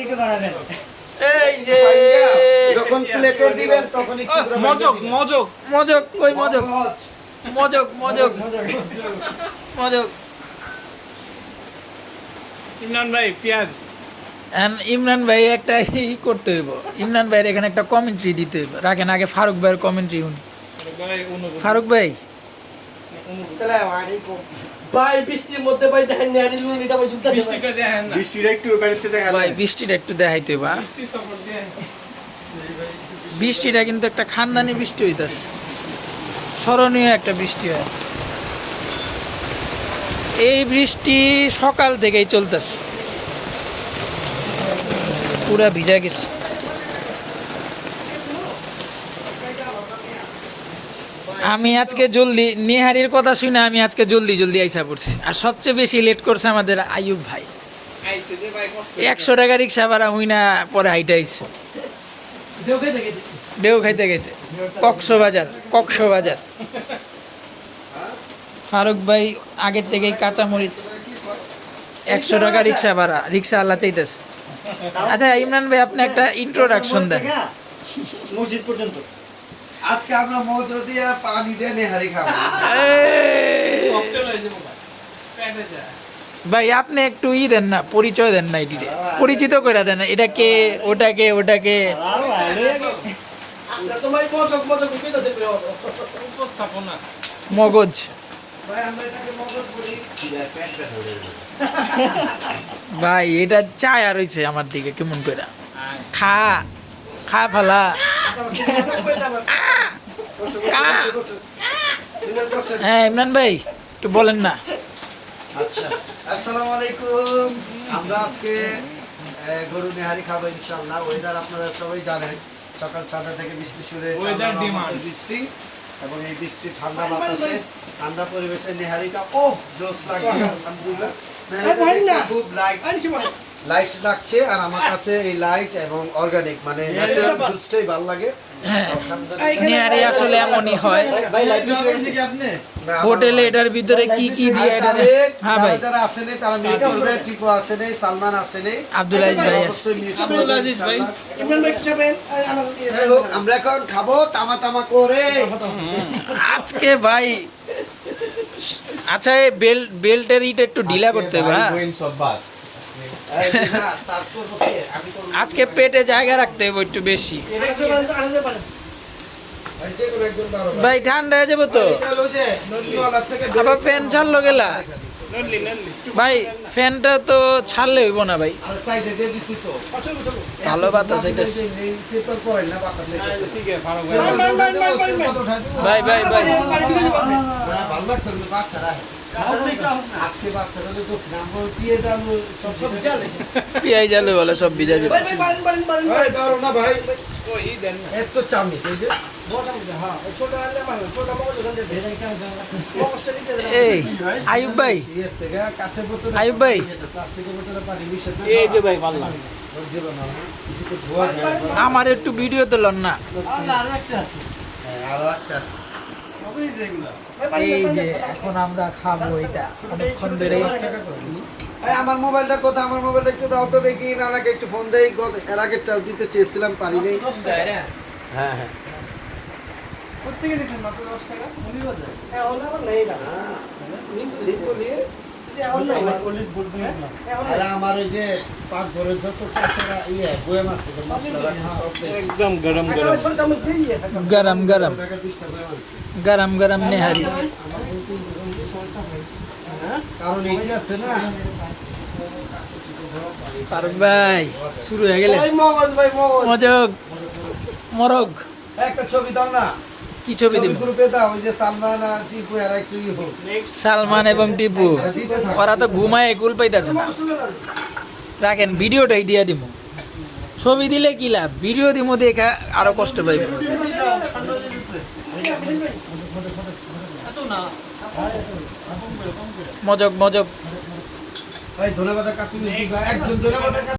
এই যে যখন প্লেটে দিবেন তখন মজক মজক। মজক কই মজক? মজক। মজক মজক। ইমরান ভাই পেঁয়াজ। ইমরান ভাই একটা ই করতে হইব। ইমরান ভাইয়ের এখানে একটা কমেন্ট্রি দিতে হইব। রাখেন আগে ফারুক ভাইয়ের কমেন্ট্রি শুনি। ফারুক ভাই? আসসালামু আলাইকুম। ভাই বৃষ্টির মধ্যে ভাই দেখেন নেহারি লুনিটা ভাই ঝুলতেছে বৃষ্টিটা দেখেন না। বৃষ্টিটা একটু গাড়িতে দেখা ভাই বৃষ্টিটা একটু দেখাইতে হইব? বৃষ্টি সফর দিয়ে বৃষ্টিটা কিন্তু একটা খানদানি বৃষ্টি হইতাছে। স্মরণীয় একটা বৃষ্টি হয়। এই বৃষ্টি সকাল থেকেই চলতেছে। পুরা ভিজা গেছে। আমি আজকে জলদি, নিহারির কথা শুনে আমি আজকে জলদি জলদি আইসা পড়ছি। আর সবচেয়ে বেশি লেট করছে আমাদের আয়ুব ভাই। একশো টাকা রিক্সা ভাড়া হই না পরে হাইটা দেখে ডেউ খাইতে খাইতে কক্সবাজার কক্সবাজার ফারুক ভাই আগের থেকেই কাঁচা মরিচ একশো টাকা রিক্সা ভাড়া, রিক্সা আল্লাহ চাইতেছে। আচ্ছা ইমরান ভাই, আপনি একটা ইন্ট্রোডাকশন দেন। মসজিদ পর্যন্ত। আজকে আমরা মজো দিয়া পানি দিয়ে নেহারি খাব। হয়েছে ভাই। আপনি একটু ই দেন না পরিচয় দেন না এটিরে পরিচিত করে দেন না এটা কে ওটাকে ওটাকে। আমরা তো ভাই মজক মজক কইতাছে প্রিয় উপস্থাপনা। মগজ। ভাই এটা চায় আর হইছে আমার দিকে কেমন করে খা খা ফালা। কা। হ্যাঁ ইমরান ভাই একটু বলেন না। আচ্ছা আসসালামু আলাইকুম। আমরা আজকে গরু নেহারি খাব ইনশাল্লাহ ওয়েদার আপনারা সবাই জানেন সকাল ছটা থেকে বৃষ্টি শুরু হয়েছে বৃষ্টি এবং এই বৃষ্টি ঠান্ডা বাতাসে ঠান্ডা পরিবেশে নেহারিটা ও জোস লাগছে আলহামদুলিল্লাহ। না। খুব লাইট লাগছে আর আমার কাছে এই লাইট এবং অর্গানিক মানে ন্যাচারাল জুসটাই ভালো লাগে। হ্যাঁ। আসলে এমনই হয়। ভাই লাইট বেশি হয়েছে কি আপনি। হোটেলে এটার ভিতরে কি কি দিয়ে হ্যাঁ ভাই। যারা আসেনি তারা মিস করবে টিপু আসেনি সালমান আসেনি। আব্দুল আজিজ ভাই আছে অবশ্যই miss আব্দুল আজিজ ভাই। ইমরান ভাই হোক, আমরা এখন খাব টামা টামা করে। আজকে ভাই আচ্ছা এই বেল্ট বেল্টের ইটা একটু ঢিলা করতে হবে হ্যাঁ? আজকে পেটে জায়গা রাখতে হবে একটু বেশি। ভাই, ঠান্ডা হয়ে যাব তো। আবার ফ্যান ছাড়লো গেলা। ভাই ফ্যানটা তো ছাড়লে হইব না ভাই। আর সাইডে দিয়ে দিছি তো। চলো চলো ভালো বাতাস হইতেছে। ভাই ভাই, ভাই, বলে সব ভিজা যাবে এত চামিচ, এই যে। হ্যাঁ এই আয়ুব ভাই। আয়ুব ভাই। এই যে ভাই পারলাম। আমার একটু ভিডিও তো লন না আরও একটা আছে। হ্যাঁ, আরও একটা আছে। এই যে এখন আমরা খাব এটা অনেকক্ষণ ধরে আমার মোবাইলটা কথা আমার মোবাইলটা একটু দাও তো দেখি নানাকে একটু ফোন দেই। এর আগেরটাও দিতে চেয়েছিলাম পারি নাই। হ্যাঁ হ্যাঁ। হ্যাঁ ওলা আবার নেই না। লিখব ওলা নেই না আর আমার ওই যে পাক ঘরের যত কাঁচরা ইয়ে বয়াম আছে যে মশলা রাখছে একদম গরম গরম। গরম গরম। নেহারি। কারণ এই আছে না ফারুক ভাই শুরু হয়ে গেলে। ভাই মগজ ভাই মগজ। মজক মরগ। একটা ছবি দাও না। কি ছবি দিব সালমান এবং টিপু। ওরা তো ঘুমায়, কুল পাইতেছে না। রাখেন ভিডিওটাই দিয়ে দিব ছবি দিলে কি লাভ? ভিডিও দিব দেখা আরও কষ্ট পাইব। মজক মজক।